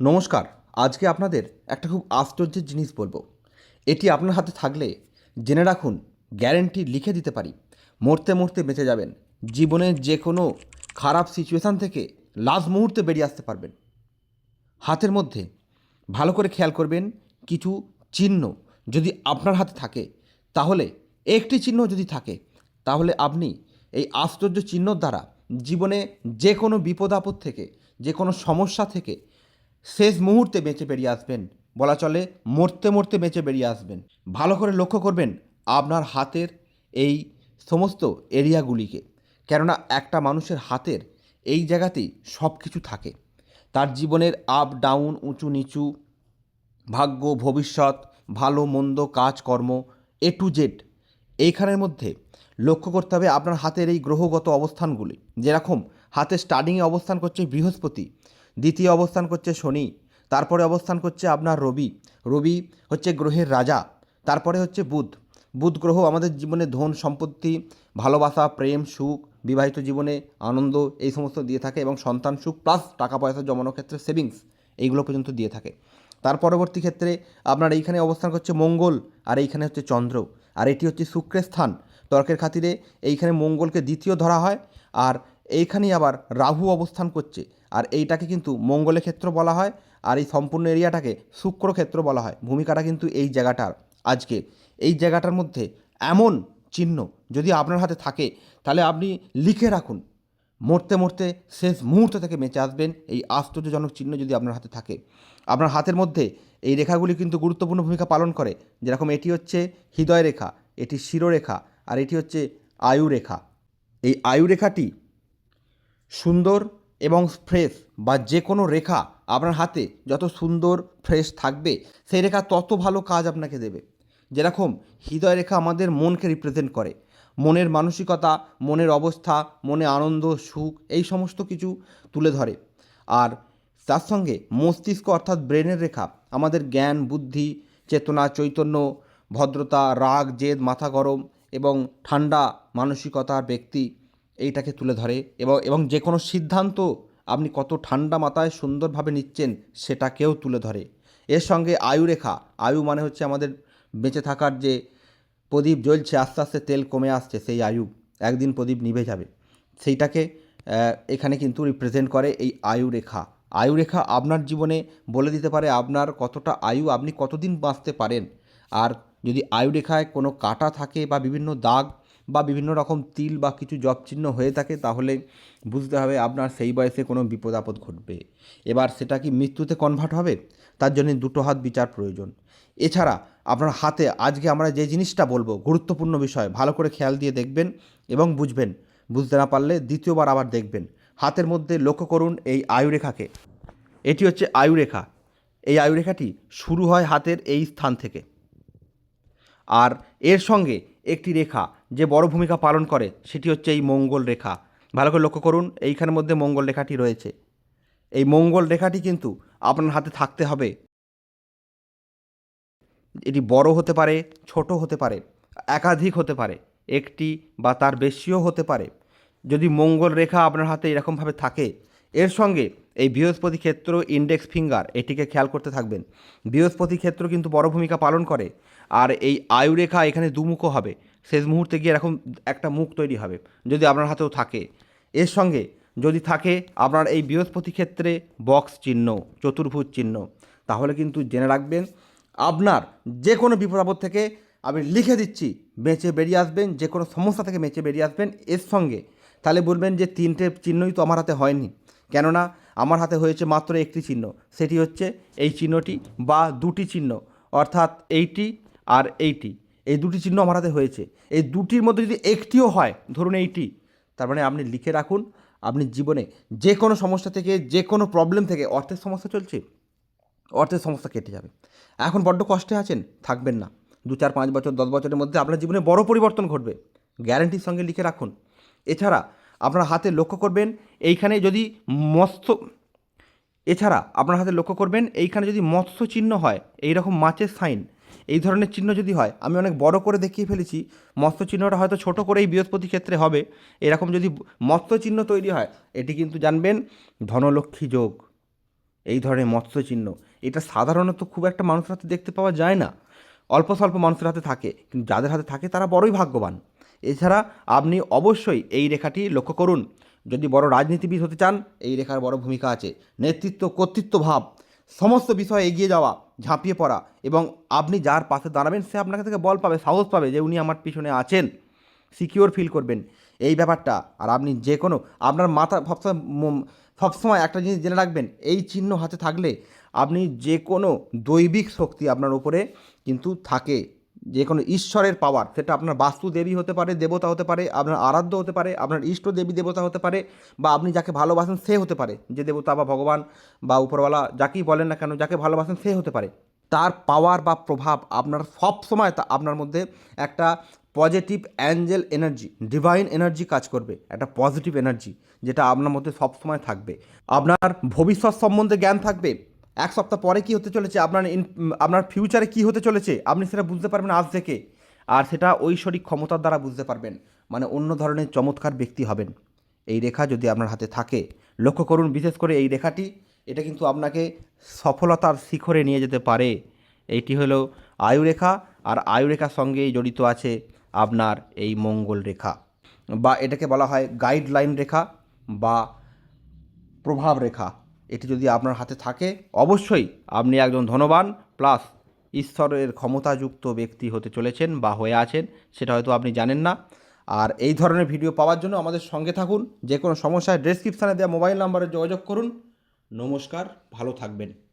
নমস্কার, আজকে আপনাদের একটা খুব আশ্চর্যের জিনিস বলব। এটি আপনার হাতে থাকলে জেনে রাখুন, গ্যারেন্টি লিখে দিতে পারি। মরতে মরতে বেঁচে যাবেন। জীবনের যে কোনো খারাপ সিচুয়েশান থেকে লাস্ট মুহূর্তে বেরিয়ে আসতে পারবেন। হাতের মধ্যে ভালো করে খেয়াল করবেন, কিছু চিহ্ন যদি আপনার হাতে থাকে, তাহলে একটি চিহ্ন যদি থাকে, তাহলে আপনি এই আশ্চর্য চিহ্ন দ্বারা জীবনে যে কোনো বিপদ আপদ থেকে যে কোনো সমস্যা থেকে শেষ মুহূর্তে বেঁচে বেরিয়ে আসবেন। বলা চলে মরতে মরতে বেঁচে বেরিয়ে আসবেন। ভালো করে লক্ষ্য করবেন আপনার হাতের এই সমস্ত এরিয়াগুলিকে। কেননা একটা মানুষের হাতের এই জায়গাতেই সব কিছু থাকে। তার জীবনের আপ ডাউন উঁচু, নিচু, ভাগ্য, ভবিষ্যৎ, ভালো, মন্দ কাজকর্ম এ টু জেড এইখানের মধ্যে লক্ষ্য করতে হবে আপনার হাতের এই গ্রহগত অবস্থানগুলি। যেরকম হাতে স্টার্টিংয়ে অবস্থান করছে বৃহস্পতি দ্বিতীয় অবস্থান করছে শনি, তারপরে অবস্থান করছে আপনার রবি। রবি হচ্ছে গ্রহের রাজা, তারপরে হচ্ছে বুধ। বুধ গ্রহ আমাদের জীবনে ধন, সম্পত্তি, ভালোবাসা, প্রেম, সুখ, বিবাহিত জীবনে আনন্দ, এই সমস্ত দিয়ে থাকে এবং সন্তান সুখ প্লাস টাকা পয়সা জমানোর ক্ষেত্রে সেভিংস এইগুলো পর্যন্ত দিয়ে থাকে। তার পরবর্তী ক্ষেত্রে আপনার এইখানে অবস্থান করছে মঙ্গল আর এইখানে হচ্ছে চন্দ্র। আর এটি হচ্ছে শুক্রের স্থান। তর্কের খাতিরে এইখানে মঙ্গলকে দ্বিতীয় ধরা হয় আর এইখানেই আবার রাহু অবস্থান করছে। আর এইটাকে কিন্তু মঙ্গলের ক্ষেত্র বলা হয় আর এই সম্পূর্ণ এরিয়াটাকে শুক্র ক্ষেত্র বলা হয়। ভূমিকাটা কিন্তু এই জায়গাটার আজকে। এই জায়গাটার মধ্যে এমন চিহ্ন যদি আপনার হাতে থাকে, তাহলে আপনি লিখে রাখুন। মরতে মরতে শেষ মুহূর্ত থেকে বেঁচে আসবেন। এই আশ্চর্যজনক চিহ্ন যদি আপনার হাতে থাকে, আপনার হাতের মধ্যে এই রেখাগুলি কিন্তু গুরুত্বপূর্ণ ভূমিকা পালন করে। যেরকম এটি হচ্ছে হৃদয় রেখা, এটি শিরোরেখা, আর এটি হচ্ছে আয়ু রেখা এই আয়ু রেখাটি সুন্দর এবং ফ্রেশ বা যে কোনো রেখা আপনার হাতে যত সুন্দর ফ্রেশ থাকবে, সেই রেখা তত ভালো কাজ আপনাকে দেবে। যেরকম হৃদয় রেখা আমাদের মনকে রিপ্রেজেন্ট করে। মনের মানসিকতা, মনের অবস্থা, মনে আনন্দ, সুখ, এই সমস্ত কিছু তুলে ধরে। আর তার সঙ্গে মস্তিষ্ক অর্থাৎ ব্রেনের রেখা আমাদের জ্ঞান, বুদ্ধি, চেতনা, চৈতন্য, ভদ্রতা, রাগ, জেদ, মাথা গরম এবং ঠান্ডা মানসিকতার ব্যক্তি এইটাকে তুলে ধরে এবং এবং যে কোনো সিদ্ধান্ত আপনি কত ঠান্ডা মাথায় সুন্দরভাবে নিচ্ছেন সেটাকেও তুলে ধরে। এর সঙ্গে আয়ু রেখা আয়ু মানে হচ্ছে আমাদের বেঁচে থাকার যে প্রদীপ জ্বলছে, আস্তে আস্তে তেল কমে আসছে সেই আয়ু। একদিন প্রদীপ নিভে যাবে। সেইটাকে এখানে কিন্তু রিপ্রেজেন্ট করে এই আয়ু রেখা আয়ু রেখা আপনার জীবনে বলে দিতে পারে আপনার কতটা আয়ু আপনি কতদিন বাঁচতে পারেন। আর যদি আয়ু রেখায় কোনো কাটা থাকে বা বিভিন্ন দাগ বা বিভিন্ন রকম তিল বা কিছু জব চিহ্ন হয়ে থাকে, তাহলে বুঝতে হবে আপনার সেই বয়সে কোনো বিপদ আপদ ঘটবে। এবার সেটা কি মৃত্যুতে কনভার্ট হবে? তার জন্য দুটো হাত বিচার প্রয়োজন। এছাড়া আপনার হাতে আজকে আমরা যে জিনিসটা বলব, গুরুত্বপূর্ণ বিষয়, ভালো করে খেয়াল দিয়ে দেখবেন এবং বুঝবেন। বুঝতে না পারলে দ্বিতীয়বার আবার দেখবেন। হাতের মধ্যে লক্ষ্য করুন এই আয়ুরেখাকে। এটি হচ্ছে আয়ুরেখা। এই আয়ুরেখাটি শুরু হয় হাতের এই স্থান থেকে। আর এর সঙ্গে একটি রেখা যে বড় ভূমিকা পালন করে, সেটি হচ্ছে এই মঙ্গল রেখা। ভালো করে লক্ষ্য করুন, এইখানের মধ্যে মঙ্গল রেখাটি রয়েছে। এই মঙ্গল রেখাটি কিন্তু আপনার হাতে থাকতে হবে। এটি বড় হতে পারে, ছোট হতে পারে, একাধিক হতে পারে, একটি বা তার বেশিও হতে পারে। যদি মঙ্গল রেখা আপনার হাতে এরকমভাবে থাকে এর সঙ্গে এই বৃহস্পতি ক্ষেত্র ইন্ডেক্স ফিঙ্গার এটিকে খেয়াল করতে থাকবেন। বৃহস্পতি ক্ষেত্র কিন্তু বড় ভূমিকা পালন করে, আর এই আয়ু রেখা এখানে দুমুখও হবে। শেষ মুহূর্তে গিয়ে এরকম একটা মুখ তৈরি হবে, যদি আপনার হাতেও থাকে। এর সঙ্গে যদি থাকে আপনার এই বৃহস্পতি ক্ষেত্রে বক্স চিহ্ন, চতুর্ভুজ চিহ্ন, তাহলে কিন্তু জেনে রাখবেন, আপনার যে কোনো বিপদ আপদ থেকে আমি লিখে দিচ্ছি, বেঁচে বেরিয়ে আসবেন যে কোনো সমস্যা থেকে বেঁচে বেরিয়ে আসবেন, এর সঙ্গে। তাহলে বলবেন যে তিনটে চিহ্নই তো আমার হাতে হয়নি। কেননা আমার হাতে হয়েছে মাত্র একটি চিহ্ন, সেটি হচ্ছে এই চিহ্নটি বা দুটি চিহ্ন, অর্থাৎ এইটি আর এইটি। এই দুটি চিহ্ন আমার হাতে হয়েছে। এই দুটির মধ্যে যদি একটিও হয়, ধরুন এইটি, তার মানে আপনি লিখে রাখুন, আপনি জীবনে যে কোনো সমস্যা থেকে, যে কোনো প্রবলেম থেকে অর্থের সমস্যা চলছে, অর্থের সমস্যা কেটে যাবে। এখন বড্ড কষ্টে আছেন, থাকবেন না। দু, চার, পাঁচ বছর, দশ বছরের মধ্যে আপনার জীবনে বড় পরিবর্তন ঘটবে। গ্যারান্টির সঙ্গে লিখে রাখুন। এছাড়া আপনার হাতে লক্ষ্য করবেন, এইখানে যদি মৎস্য, এছাড়া আপনার হাতে লক্ষ্য করবেন, এইখানে যদি মৎস্য চিহ্ন হয় এই রকম মাছের সাইন, এই ধরনের চিহ্ন যদি হয়, আমি অনেক বড় করে দেখিয়ে ফেলেছি, মৎস্য চিহ্নটা হয়তো ছোট করেই বৃহস্পতি ক্ষেত্রে হবে, এরকম যদি মৎস্য চিহ্ন তৈরি হয়, এটি কিন্তু জানবেন ধনলক্ষ্মী যোগ, এই ধরনের মৎস্য চিহ্ন, এটা সাধারণত খুব একটা মানুষের হাতে দেখতে পাওয়া যায় না, অল্প স্বল্প মানুষের হাতে থাকে, কিন্তু যাদের হাতে থাকে তারা বড়ই ভাগ্যবান। এছাড়া আপনি অবশ্যই এই রেখাটি লক্ষ্য করুন। যদি বড় রাজনীতিবিদ হতে চান, এই রেখার বড় ভূমিকা আছে। নেতৃত্ব, কর্তৃত্ব ভাব, সমস্ত বিষয়ে এগিয়ে যাওয়া, ঝাঁপিয়ে পড়া এবং আপনি যার পাশে দাঁড়াবেন, সে আপনাকে থেকে বল পাবে, সাহস পাবে যে উনি আমার পিছনে আছেন। সিকিওর ফিল করবেন এই ব্যাপারটা। আর আপনি যে কোনো, আপনার মাথা সবসময় সবসময় একটা জিনিস জেনে রাখবেন, এই চিহ্ন হাতে থাকলে আপনি যে কোনো দৈবিক শক্তি আপনার উপরে কিন্তু থাকে। যে কোনো ঈশ্বরের পাওয়ার সেটা আপনার বাস্তু দেবী হতে পারে, দেবতা হতে পারে, আপনার আরাধ্য হতে পারে, আপনার ইষ্ট দেবী দেবতা হতে পারে, বা আপনি যাকে ভালোবাসেন সে হতে পারে, যে দেবতা বা ভগবান বা উপরওয়ালা যাকেই বলেন না কেন, যাকে ভালোবাসেন সে হতে পারে। তার পাওয়ার বা প্রভাব আপনার সব সময় তা আপনার মধ্যে একটা positive angel energy divine energy কাজ করবে, একটা পজিটিভ এনার্জি যেটা আপনার মধ্যে সব সময় থাকবে। আপনার ভবিষ্যৎ সম্বন্ধে জ্ঞান থাকবে এক সপ্তাহ পরে কি হতে চলেছে? আপনার আপনার ফিউচারে কি হতে চলেছে? আপনি সেটা বুঝতে পারবেন আজ থেকে। আর সেটা ঐশ্বরিক ক্ষমতার দ্বারা বুঝতে পারবেন। মানে অন্য ধরনের চমৎকার ব্যক্তি হবেন। এই রেখা যদি আপনার হাতে থাকে, লক্ষ্য করুন বিশেষ করে এই রেখাটি। এটা কিন্তু আপনাকে সফলতার শিখরে নিয়ে যেতে পারে। এইটি হলো আয়ুরেখা আর আয়ুরেখার সঙ্গেই জড়িত আছে আপনার এই মঙ্গল রেখা। বা এটাকে বলা হয় গাইডলাইন রেখা বা প্রভাব রেখা। এটি যদি আপনার হাতে থাকে, অবশ্যই আপনি একজন ধনবান, প্লাস ঈশ্বরের ক্ষমতাযুক্ত ব্যক্তি হতে চলেছেন বা হয়ে আছেন, সেটা হয়তো আপনি জানেন না। আর এই ধরনের ভিডিও পাওয়ার জন্য আমাদের সঙ্গে থাকুন, যে কোনো সমস্যায় ডেসক্রিপশানে দেওয়া মোবাইল নাম্বারে যোগাযোগ করুন। নমস্কার, ভালো থাকবেন।